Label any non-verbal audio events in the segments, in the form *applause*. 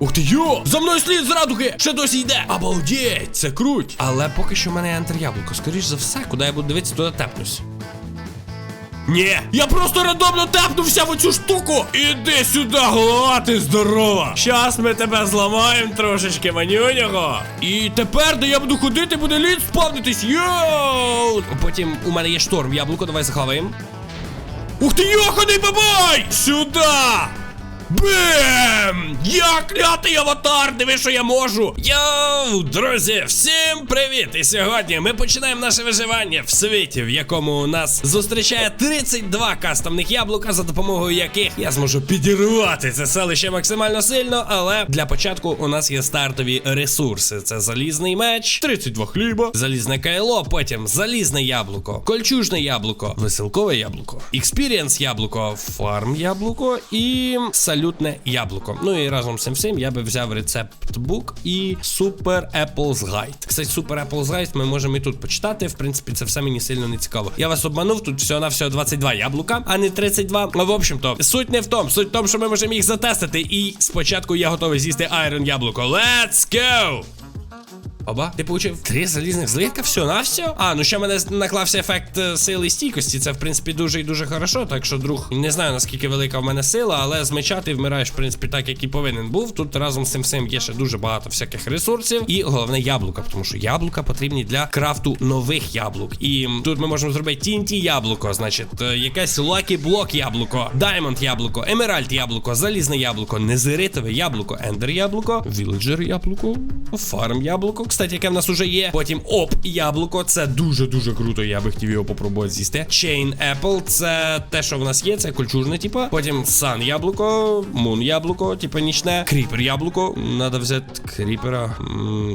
Ух ти йо! За мною слід з радуги! Ще досі йде! Обалдеть! Це круть! Але поки що в мене ентер яблуко. Скоріш за все, куди я буду дивитися, туди тепнусь. Ні, я просто рандомно тепнувся в оцю штуку. Іди сюди, голова, ти здорова. Щас ми тебе зламаємо трошечки, манюнього. І тепер, де я буду ходити, буде лід спавнитись. Йоу! Потім у мене є шторм, яблуко, давай захаваємо. Ух ти, йоханий бабай! Сюда! Бем! Я клятий аватар, диви, що я можу! Йоу, друзі, всім привіт! І сьогодні ми починаємо наше виживання в світі, в якому у нас зустрічає 32 кастомних яблука, за допомогою яких я зможу підірвати це селище максимально сильно. Але для початку у нас є стартові ресурси: це залізний меч, 32 хліба, залізне кайло, потім залізне яблуко, кольчужне яблуко, веселкове яблуко, експірієнс яблуко, фарм яблуко і салютне яблуко. Ну і разом з цим всім я би взяв рецепт-бук і Super Apples Guide. Кстати, Super Apples Guide ми можемо і тут почитати. В принципі, це все мені сильно не цікаво. Я вас обманув, тут всього на всього 22 яблука, а не 32. Ну, в общем-то, суть не в тому. Суть в тому, що ми можемо їх затестити. І спочатку я готовий з'їсти Iron яблуко. Let's go! Оба, ти получив три залізних злитка, все на все. А, ну ще мене наклався ефект е, сили і стійкості. Це в принципі дуже і дуже хорошо. Так що, друг, не знаю наскільки велика в мене сила, але з меча ти вмираєш, в принципі, так як і повинен був. Тут разом з цим всім є ще дуже багато всяких ресурсів. І головне яблука, тому що яблука потрібні для крафту нових яблук. І тут ми можемо зробити TNT яблуко, значить, е, якесь Lucky блок яблуко, Diamond яблуко, Емеральд яблуко, залізне яблуко, незеритове яблуко, Ендер яблуко, Віледжер яблуко, фарм яблуко, кстати, яке в нас уже є. Потім оп яблуко. Це дуже-дуже круто. Я би хотів його попробувати з'їсти. Chain Apple, це те, що в нас є, це культурне, типа. Потім Sun яблуко, Moon яблуко, типа нічне. Кріпер яблуко. Надо взяти кріпера.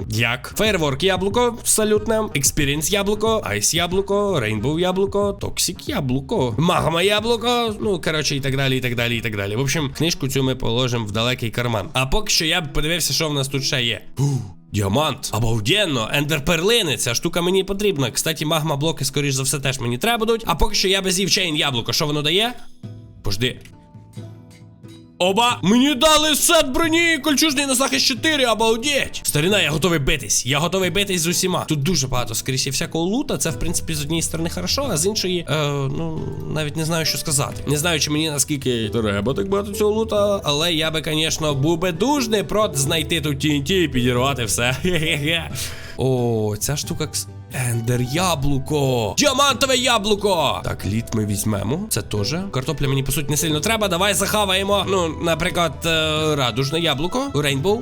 Як? Фейерворк яблуко, салютне. Experience яблуко, Ice яблуко, Rainbow яблуко, Toxic яблуко, Магма яблуко. Ну, коротше, і так далі, і так далі, і так далі. В общем, книжку цю ми положимо в далекий карман. А поки що я б подивився, що в нас тут ще є. Діамант, обалденно, ендерперлини, ця штука мені потрібна. Кстати, магма блоки, скоріш за все, теж мені треба будуть. А поки що я без чейн яблуко. Що воно дає? Пожди. Оба! Мені дали сет броні, кольчужний на захист 4, обалдеть! Старина, я готовий битись. Я готовий битись з усіма. Тут дуже багато скрізь і всякого лута. Це, в принципі, з однієї сторони хорошо, а з іншої, е, ну, навіть не знаю, що сказати. Не знаю, чи мені наскільки треба так багато цього лута, але я би, звісно, був би дуже не проти знайти тут TNT і підірвати все. *laughs* Хе-хе-хе. О, ця штука. Ендер яблуко! Діамантове яблуко! Так, лід ми візьмемо. Це теж. Картопля мені по суті не сильно треба. Давай захаваємо. Ну, наприклад, е, радужне яблуко. Рейнбоу.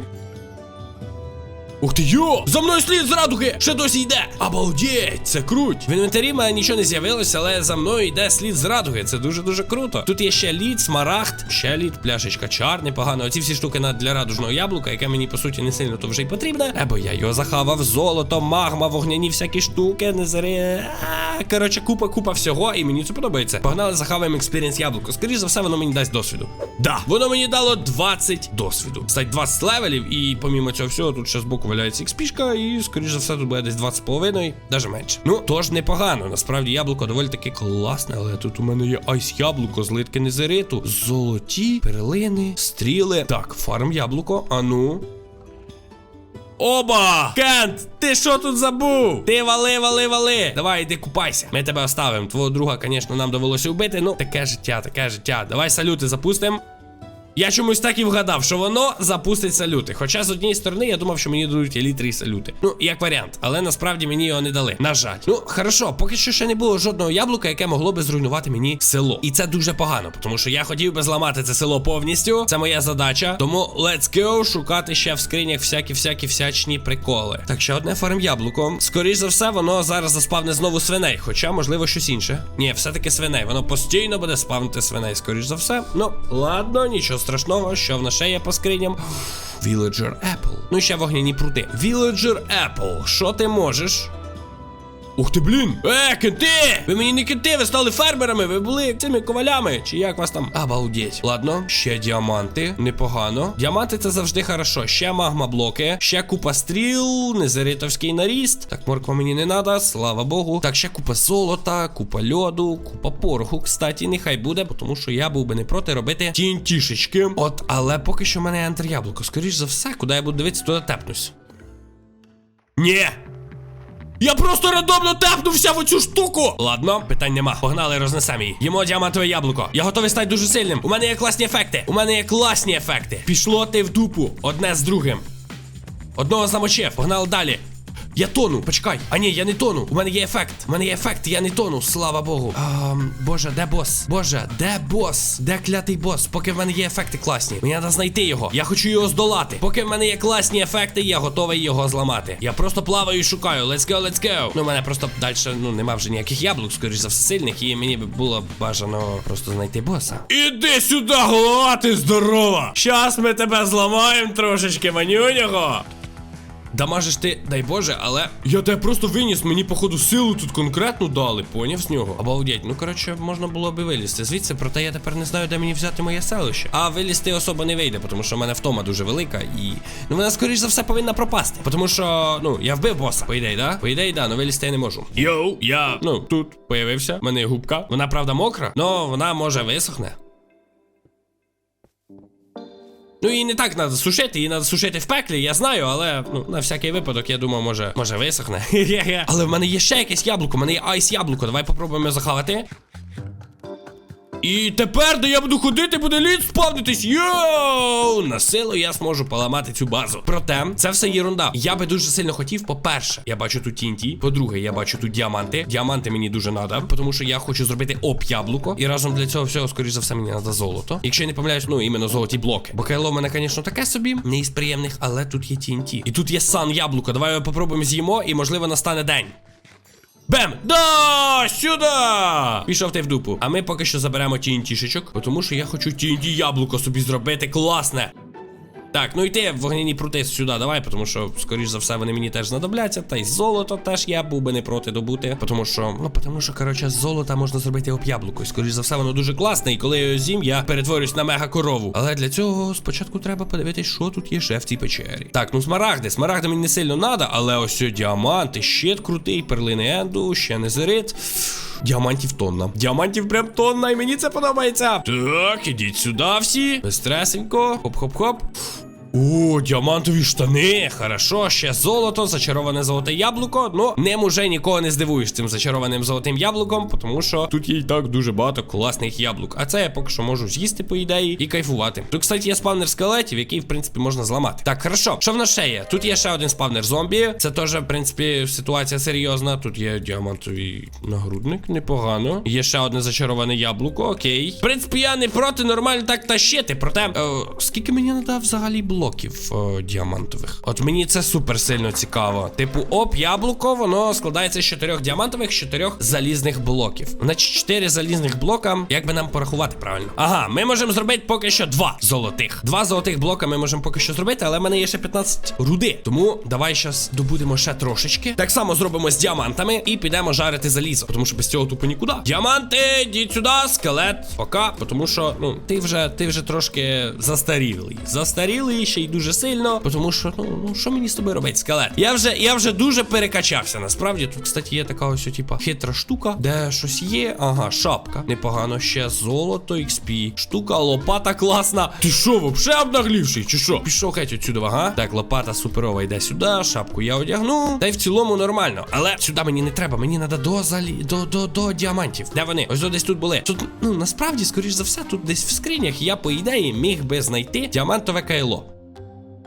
Ух ти йо! За мною слід з радуги! Ще досі йде! Обалдеть! Це круть! В інвентарі в нічого не з'явилося, але за мною йде слід з радуги. Це дуже-дуже круто. Тут є ще лід, смарагд, ще лід, пляшечка чар, непогано. Оці всі штуки на для радужного яблука, яке мені по суті не сильно то вже й потрібне. Або я його захавав золото, магма, вогняні всякі штуки, не зари. Коротше, купа, купа всього, і мені це подобається. Погнали, захаваємо експірієнс яблуко. Скоріше за все, воно мені дасть досвіду. Да, воно мені дало 20 досвіду. Кстати, 20 левелів, і помімо цього всього, тут ще збоку валяється експішка, і скоріш за все тут буде десь 20,5, навіть менше. Ну, тож непогано. Насправді яблуко доволі таки класне, але тут у мене є айс яблуко, злитки незериту, золоті, перлини, стріли. Так, фарм яблуко, а ну. Оба! Кент, ти що тут забув? Ти вали, вали, вали. Давай, іди купайся. Ми тебе оставимо. Твого друга, звісно, нам довелося вбити. Ну, таке життя, таке життя. Давай салюти запустимо. Я чомусь так і вгадав, що воно запустить салюти. Хоча з однієї сторони я думав, що мені дадуть елітри салюти. Ну, як варіант, але насправді мені його не дали. На жаль. Ну, хорошо, поки що ще не було жодного яблука, яке могло би зруйнувати мені село. І це дуже погано, тому що я хотів би зламати це село повністю. Це моя задача. Тому let's go шукати ще в скринях всякі-всякі всячні приколи. Так, ще одне фарм яблуко. Скоріш за все, воно зараз заспавне знову свиней, хоча, можливо, щось інше. Ні, все-таки свиней. Воно постійно буде спавнити свиней, скоріш за все. Ну, ладно, нічого страшного, що в нас ще є по скриням. Villager Apple. Ну і ще вогняні пруди. Villager Apple. Що ти можеш? Ух ти, блін! Е, кенти! Ви мені не кенти, ви стали фермерами, ви були цими ковалями. Чи як вас там? Обалдеть. Ладно, ще діаманти. Непогано. Діаманти це завжди хорошо. Ще магма блоки, ще купа стріл, незеритовський наріст. Так, морква мені не надо, слава Богу. Так, ще купа золота, купа льоду, купа пороху. Кстати, нехай буде, тому що я був би не проти робити тінтішечки. От, але поки що в мене ентер яблуко. Скоріш за все, куди я буду дивитися, туди тепнусь. Ні! Я просто рандомно тепнувся в оцю штуку. Ладно, питань нема. Погнали, рознесемо її. Їмо діамантове яблуко. Я готовий стати дуже сильним. У мене є класні ефекти. У мене є класні ефекти. Пішло ти в дупу. Одне з другим. Одного замочив. Погнали далі. Я тону, почекай. А ні, я не тону. У мене є ефект. У мене є ефект, я не тону, слава Богу. А, боже, де бос? Боже, де бос? Де клятий бос? Поки в мене є ефекти класні. Мені треба знайти його. Я хочу його здолати. Поки в мене є класні ефекти, я готовий його зламати. Я просто плаваю і шукаю. Let's go, let's go. Ну, у мене просто далі ну, нема вже ніяких яблук, скоріш за все сильних, і мені б було бажано просто знайти боса. Іди сюди, голова, ти здорова! Щас ми тебе зламаємо трошечки, манюнього. Дамажиш ти, дай Боже, але я тебе просто виніс, мені, походу, силу тут конкретно дали, поняв з нього. Обалдеть, ну коротше, можна було би вилізти звідси, проте я тепер не знаю, де мені взяти моє селище. А вилізти особо не вийде, тому що в мене втома дуже велика і. Ну вона, скоріш за все, повинна пропасти. Тому що, ну, я вбив боса, по ідеї, да? По ідеї, да, но вилізти я не можу. Йоу, я ну тут появився. В мене губка. Вона правда мокра, але вона може висохне. Ну і не так треба сушити, її треба сушити в пеклі, я знаю, але ну на всякий випадок, я думаю, може, може висохне. *laughs* Але в мене є ще якесь яблуко, в мене є айс яблуко. Давай попробуємо захавати. І тепер, де я буду ходити, буде лід спавнитись. Йоу! На силу я зможу поламати цю базу. Проте, це все єрунда. Я би дуже сильно хотів, по-перше, я бачу тут тінті. По-друге, я бачу тут діаманти. Діаманти мені дуже надо, тому що я хочу зробити оп яблуко. І разом для цього всього, скоріш за все, мені треба золото. Якщо я не помиляюсь, ну іменно золоті блоки. Бо кайло в мене, звісно, таке собі, не із приємних, але тут є тінті. І тут є сан яблуко. Давай його попробуємо з'їмо, і можливо настане день. Бем! Да! Сюда! Пішов ти в дупу. А ми поки що заберемо тінтішечок, тому що я хочу тінті яблуко собі зробити класне. Так, ну йти вогняні прути сюди, давай, тому що, скоріш за все, вони мені теж знадобляться. Та й золото теж я був би не проти добути. Тому що, ну тому що, коротше, золота можна зробити об яблуко. І скоріш за все, воно дуже класне. І коли я його з'їм, я перетворюсь на мега корову. Але для цього спочатку треба подивитись, що тут є ще в цій печері. Так, ну смарагди. Смарагди мені не сильно надо, але ось діаманти, щит крутий, перлини енду, ще не незерит. Діамантів тонна. Діамантів прям тонна, і мені це подобається. Так, ідіть сюди всі. Безстресенько. Хоп-хоп-хоп. О, діамантові штани, хорошо, ще золото, зачароване золоте яблуко. Ну, ним уже нікого не здивуєш цим зачарованим золотим яблуком, тому що тут є і так дуже багато класних яблук. А це я поки що можу з'їсти, по ідеї, і кайфувати. Тут, кстати, є спавнер скелетів, який, в принципі, можна зламати. Так, хорошо, що в нас ще є? Тут є ще один спавнер зомбі. Це теж, в принципі, ситуація серйозна. Тут є діамантовий нагрудник, непогано. Є ще одне зачароване яблуко, окей. В принципі, я не проти нормально так тащити. Проте, е, скільки мені надав взагалі блоків е, діамантових? От мені це супер сильно цікаво. Типу, оп, яблуко, воно складається з чотирьох діамантових, чотирьох залізних блоків. Значить, чотири залізних блока. Як би нам порахувати правильно? Ага, ми можемо зробити поки що два золотих. Два золотих блока ми можемо поки що зробити, але в мене є ще 15 руди. Тому давай зараз добудемо ще трошечки. Так само зробимо з діамантами і підемо жарити залізо. Тому що без цього тупо нікуди. Діаманти, йдіть сюди, скелет, пока. Тому що, ну, ти вже ти вже трошки застарілий. Застарілий ще й дуже сильно. Тому що, ну, ну що мені з тобою робити, скелет? Я вже я вже дуже перекачався. Насправді тут, кстати, є така ось, типа, хитра штука, де щось є. Ага, шапка. Непогано. Ще золото, XP. Штука, лопата класна. Ти що, вообще обнаглівший? Чи що? Пішов геть отсюди, ага. Так, лопата суперова йде сюди. Шапку я одягну. Та й в цілому нормально. Але сюди мені не треба. Мені треба до залі. До, до, до діамантів. Де вони? Ось десь тут були. Тут, ну насправді, скоріш за все, тут десь в скринях я, по ідеї, міг би знайти діамантове кайло.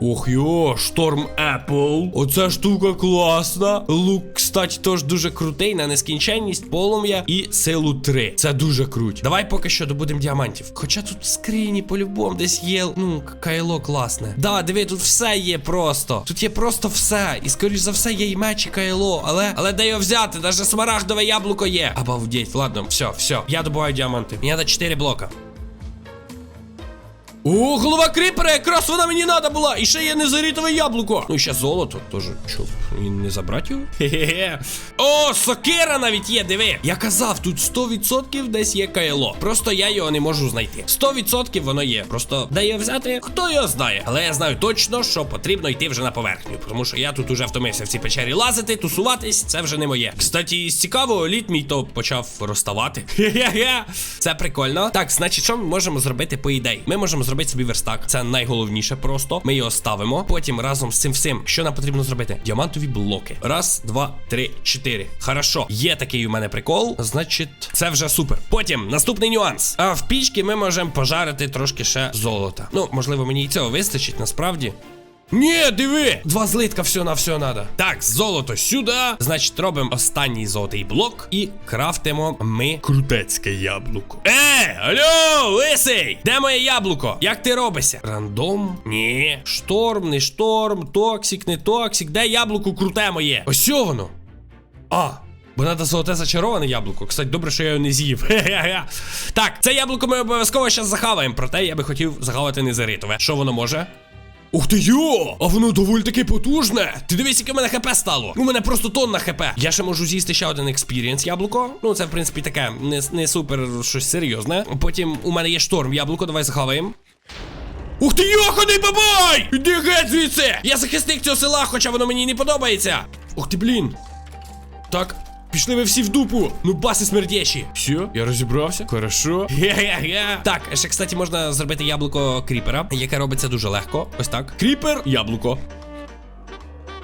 Ох йо, шторм Apple. Оця штука класна. Лук, кстати, теж дуже крутий на нескінченність, полум'я і силу 3. Це дуже круть. Давай поки що добудемо діамантів. Хоча тут в скрині по-любому десь є, ну, кайло класне. Да, диви, тут все є просто. Тут є просто все. І скоріш за все є і меч, і кайло. Але, але де його взяти? Даже смарагдове яблуко є. Обалдеть, ладно, все, все. Я добуваю діаманти. Мені треба 4 блока. О, голова кріпера, якраз вона мені надо була. І ще є незарітове яблуко. Ну і ще золото теж. Чо, і не забрати його? Хе-хе-хе. О, сокира навіть є, диви. Я казав, тут 100% десь є кайло. Просто я його не можу знайти. 100% воно є. Просто де його взяти, хто його знає. Але я знаю точно, що потрібно йти вже на поверхню. Тому що я тут уже втомився в цій печері лазити, тусуватись, це вже не моє. Кстати, з цікавого літ мій то почав розставати. Хе-хе-хе. Це прикольно. Так, значить, що ми можемо зробити по ідеї? Ми можемо зробити собі верстак. Це найголовніше просто. Ми його ставимо. Потім разом з цим всім, що нам потрібно зробити? Діамантові блоки. Раз, два, три, чотири. Хорошо. Є такий у мене прикол. Значить, це вже супер. Потім наступний нюанс. А в пічки ми можемо пожарити трошки ще золота. Ну, можливо, мені і цього вистачить насправді. Ні, диви! Два злитка все на все надо. Так, золото сюди. Значить, робимо останній золотий блок і крафтимо ми крутецьке яблуко. Е, алло, лисий! Де моє яблуко? Як ти робишся? Рандом? Ні. Шторм, не шторм, токсик, не токсик. Де яблуко круте моє? Ось воно. А. Бо треба золоте зачароване яблуко. Кстати, добре, що я його не з'їв. Так, це яблуко ми обов'язково зараз захаваємо. Проте я би хотів захавати незаритове. Що воно може? Ух ти йо! А воно доволі таки потужне. Ти дивись, яке в мене хп стало. У мене просто тонна хп. Я ще можу з'їсти ще один експірієнс яблуко. Ну, це, в принципі, таке не, не супер щось серйозне. Потім у мене є шторм яблуко, давай захаваємо. Ух ти йоханий бабай! Іди геть звідси! Я захисник цього села, хоча воно мені не подобається. Ух ти, блін. Так. Пішли ви всі в дупу. Ну баси смердячі. Все, я розібрався. Хорошо. Ге-ге-ге. Так, ще, кстати, можна зробити яблуко кріпера, яке робиться дуже легко. Ось так. Кріпер, яблуко.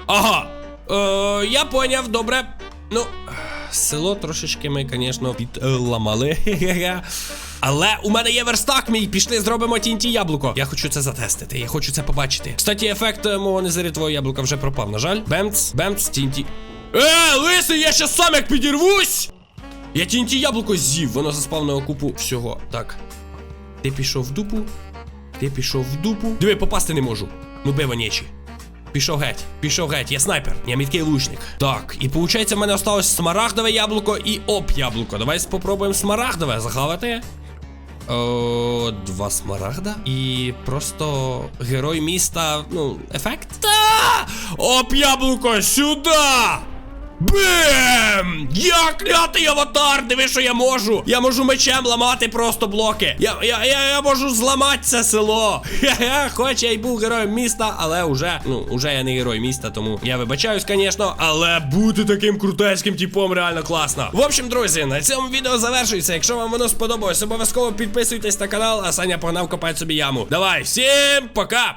Ага. Е, я поняв, добре. Ну, село трошечки ми, звісно, підламали. Хе-хе-хе. Але у мене є верстак мій, пішли зробимо тінті яблуко. Я хочу це затестити, я хочу це побачити. Кстати, ефект е, мого незарітового яблука вже пропав, на жаль. Бемц, бемц, тінті. Е, лисий, я щас сам як підірвусь! Я тінті яблуко з'їв, воно заспав на купу всього. Так. Ти пішов в дупу. Ти пішов в дупу. Диви, попасти не можу. Ну бива нечі. Пішов геть, пішов геть, я снайпер, я міткий лучник. Так, і виходить, в мене осталось смарагдове яблуко і оп яблуко. Давай спробуємо смарагдове захавати. О, два смарагда. І просто герой міста, ну, ефект. Та! Оп, яблуко, сюди! Бем! Я клятий аватар! Диви, що я можу! Я можу мечем ламати просто блоки. Я я, я, я можу зламати це село. Хе-хе, хоч я й був героєм міста, але уже, ну, уже я не герой міста, тому я вибачаюсь, звісно. Але бути таким крутецьким типом реально класно. В общем, друзі, на цьому відео завершується. Якщо вам воно сподобалось, обов'язково підписуйтесь на канал, а Саня погнав копати собі яму. Давай, всім пока!